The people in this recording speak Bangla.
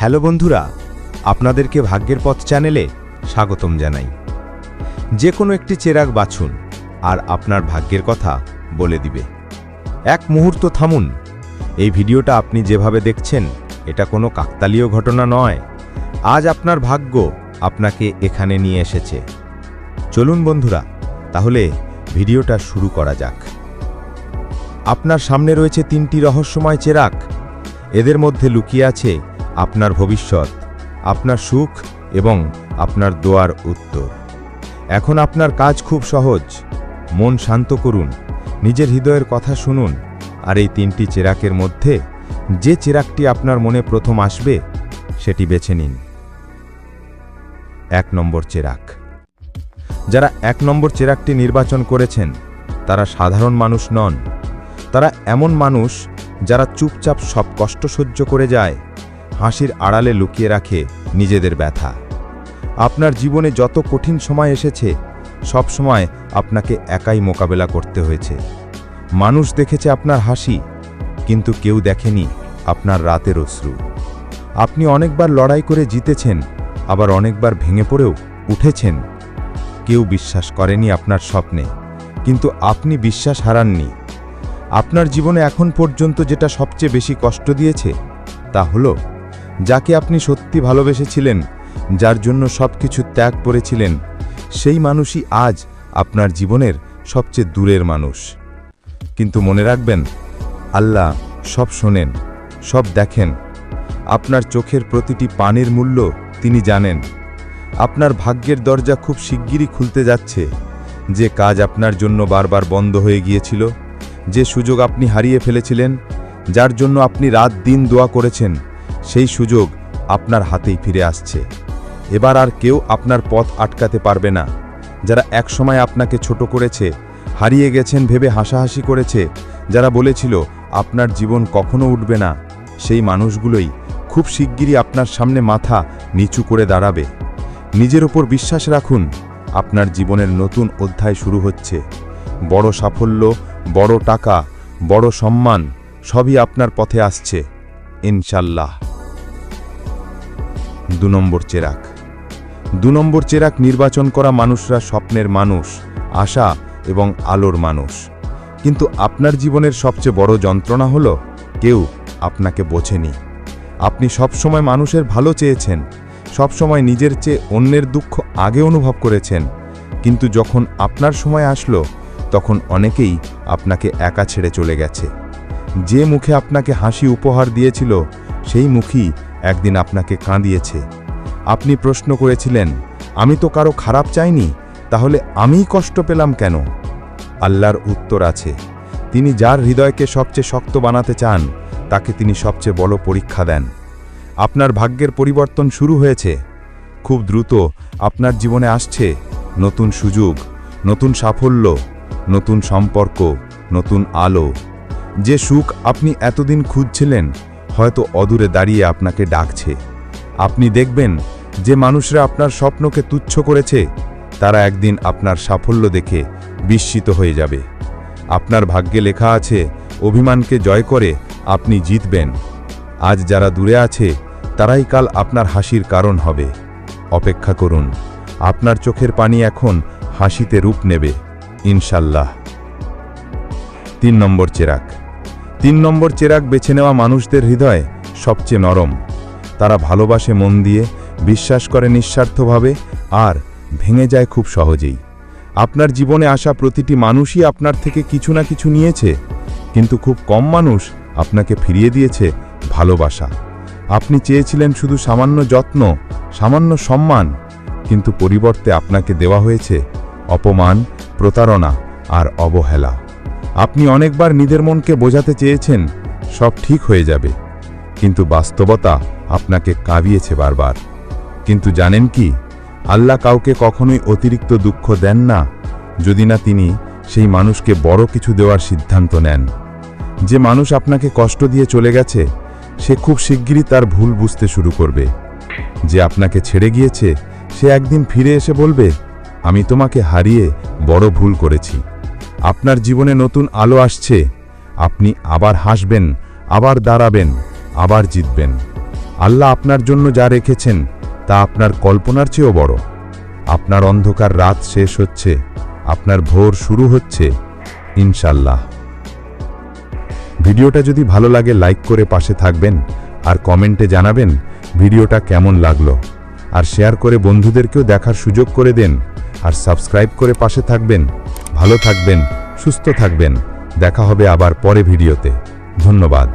হ্যালো বন্ধুরা, আপনাদেরকে ভাগ্যের পথ চ্যানেলে স্বাগতম জানাই। যে কোনো একটি চেরাগ বাছুন আর আপনার ভাগ্যের কথা বলে দিবে। এক মুহূর্ত থামুন, এই ভিডিওটা আপনি যেভাবে দেখছেন, এটা কোনো কাকতালীয় ঘটনা নয়। আজ আপনার ভাগ্য আপনাকে এখানে নিয়ে এসেছে। চলুন বন্ধুরা, তাহলে ভিডিওটা শুরু করা যাক। আপনার সামনে রয়েছে তিনটি রহস্যময় চেরাক এদের মধ্যে লুকিয়ে আছে আপনার ভবিষ্যৎ, আপনার সুখ এবং আপনার দোয়ার উত্তর। এখন আপনার কাজ খুব সহজ। মন শান্ত করুন, নিজের হৃদয়ের কথা শুনুন, আর এই তিনটি চেরাকের মধ্যে যে চেরাকটি আপনার মনে প্রথম আসবে, সেটি বেছে নিন। এক নম্বর চেরাক। যারা এক নম্বর চেরাকটি নির্বাচন করেছেন, তারা সাধারণ মানুষ নন। তারা এমন মানুষ যারা চুপচাপ সব কষ্ট সহ্য করে যায় হাসির আড়ালে লুকিয়ে রাখে নিজেদের ব্যথা। আপনার জীবনে যত কঠিন সময় এসেছে, সব সময় আপনাকে একাই মোকাবেলা করতে হয়েছে। মানুষ দেখেছে আপনার হাসি, কিন্তু কেউ দেখেনি আপনার রাতের অশ্রু। আপনি অনেকবার লড়াই করে জিতেছেন, আবার অনেকবার ভেঙে পড়েও উঠেছেন। কেউ বিশ্বাস করেনি আপনার স্বপ্নে, কিন্তু আপনি বিশ্বাস হারাননি। আপনার জীবনে এখন পর্যন্ত যেটা সবচেয়ে বেশি কষ্ট দিয়েছে, তা হলো যাকে আপনি সত্যি ভালোবেসেছিলেন, যার জন্য সব কিছু ত্যাগ করেছিলেন, সেই মানুষই আজ আপনার জীবনের সবচেয়ে দূরের মানুষ। কিন্তু মনে রাখবেন, আল্লাহ সব শোনেন, সব দেখেন। আপনার চোখের প্রতিটি পানির মূল্য তিনি জানেন। আপনার ভাগ্যের দরজা খুব শিগগিরই খুলতে যাচ্ছে। যে কাজ আপনার জন্য বারবার বন্ধ হয়ে গিয়েছিল, যে সুযোগ আপনি হারিয়ে ফেলেছিলেন, যার জন্য আপনি রাত দিন দোয়া করেছেন সেই সুযোগ আপনার হাতেই ফিরে আসছে। এবার আর কেউ আপনার পথ আটকাতে পারবে না। যারা একসময় আপনাকে ছোট করেছে, হারিয়ে গেছেন ভেবে হাসাহাসি করেছে, যারা বলেছিল আপনার জীবন কখনো উঠবে না, সেই মানুষগুলোই খুব শিগগিরই আপনার সামনে মাথা নিচু করে দাঁড়াবে। নিজের ওপর বিশ্বাস রাখুন, আপনার জীবনের নতুন অধ্যায় শুরু হচ্ছে। বড় সাফল্য, বড় টাকা, বড় সম্মান সবই আপনার পথে আসছে। ইনশাল্লাহ। দু নম্বর চেরাক। দু নম্বর চেরাক নির্বাচন করা মানুষরা স্বপ্নের মানুষ, আশা এবং আলোর মানুষ। কিন্তু আপনার জীবনের সবচেয়ে বড় যন্ত্রণা হল, কেউ আপনাকে বোঝেনি। আপনি সবসময় মানুষের ভালো চেয়েছেন, সবসময় নিজের চেয়ে অন্যের দুঃখ আগে অনুভব করেছেন, কিন্তু যখন আপনার সময় আসলো, তখন অনেকেই আপনাকে একা ছেড়ে চলে গেছে। যে মুখে আপনাকে হাসি উপহার দিয়েছিল, সেই মুখই একদিন আপনাকে কাঁদিয়েছে। আপনি প্রশ্ন করেছিলেন, আমি তো কারও খারাপ চাইনি, তাহলে আমিই কষ্ট পেলাম কেন? আল্লাহর উত্তর আছে, তিনি যার হৃদয়কে সবচেয়ে শক্ত বানাতে চান, তাকে তিনি সবচেয়ে বড় পরীক্ষা দেন। আপনার ভাগ্যের পরিবর্তন শুরু হয়েছে। খুব দ্রুত আপনার জীবনে আসছে নতুন সুযোগ, নতুন সাফল্য, নতুন সম্পর্ক, নতুন আলো। যে সুখ আপনি এতদিন খুঁজছিলেন হয়তো অদূরে দাঁড়িয়ে আপনাকে ডাকছে। আপনি দেখবেন যে মানুষরা আপনার স্বপ্নকে তুচ্ছ করেছে, তারা একদিন আপনার সাফল্য দেখে বিস্মিত হয়ে যাবে। আপনার ভাগ্যে লেখা আছে, অভিমানকে জয় করে আপনি জিতবেন। আজ যারা দূরে আছে, তারাই কাল আপনার হাসির কারণ হবে। অপেক্ষা করুন, আপনার চোখের পানি এখন হাসিতে রূপ নেবে, ইনশাল্লাহ। তিন নম্বর চেরাক। তিন নম্বর চেরাক বেছে নেওয়া মানুষদের হৃদয় সবচেয়ে নরম। তারা ভালোবাসে মন দিয়ে, বিশ্বাস করে নিঃস্বার্থভাবে, আর ভেঙে যায় খুব সহজেই। আপনার জীবনে আসা প্রতিটি মানুষই আপনার থেকে কিছু না কিছু নিয়েছে, কিন্তু খুব কম মানুষ আপনাকে ফিরিয়ে দিয়েছে ভালোবাসা। আপনি চেয়েছিলেন শুধু সামান্য যত্ন, সামান্য সম্মান, কিন্তু পরিবর্তে আপনাকে দেওয়া হয়েছে অপমান, প্রতারণা আর অবহেলা। আপনি অনেকবার নিজের মনকে বোঝাতে চেয়েছেন, সব ঠিক হয়ে যাবে। কিন্তু বাস্তবতা আপনাকে কাঁবিয়েছে বারবার। কিন্তু জানেন কি, আল্লাহ কাউকে কখনোই অতিরিক্ত দুঃখ দেন না, যদি না তিনি সেই মানুষকে বড় কিছু দেওয়ার সিদ্ধান্ত নেন। যে মানুষ আপনাকে কষ্ট দিয়ে চলে গেছে, সে খুব শিগগিরই তার ভুল বুঝতে শুরু করবে। যে আপনাকে ছেড়ে গিয়েছে, সে একদিন ফিরে এসে বলবে, আমি তোমাকে হারিয়ে বড় ভুল করেছি। আপনার জীবনে নতুন আলো আসছে। আপনি আবার হাসবেন, আবার দাঁড়াবেন, আবার জিতবেন। আল্লাহ আপনার জন্য যা রেখেছেন, তা আপনার কল্পনার চেয়েও বড়। আপনার অন্ধকার রাত শেষ হচ্ছে, আপনার ভোর শুরু হচ্ছে ইনশাল্লাহ ভিডিওটা যদি ভালো লাগে, লাইক করে পাশে থাকবেন, আর কমেন্টে জানাবেন ভিডিওটা কেমন লাগল। আর শেয়ার করে বন্ধুদেরকেও দেখার সুযোগ করে দেন, আর সাবস্ক্রাইব করে পাশে থাকবেন। ভালো থাকবেন সুস্থ থাকবেন। দেখা হবে আবার পরে ভিডিওতে। ধন্যবাদ।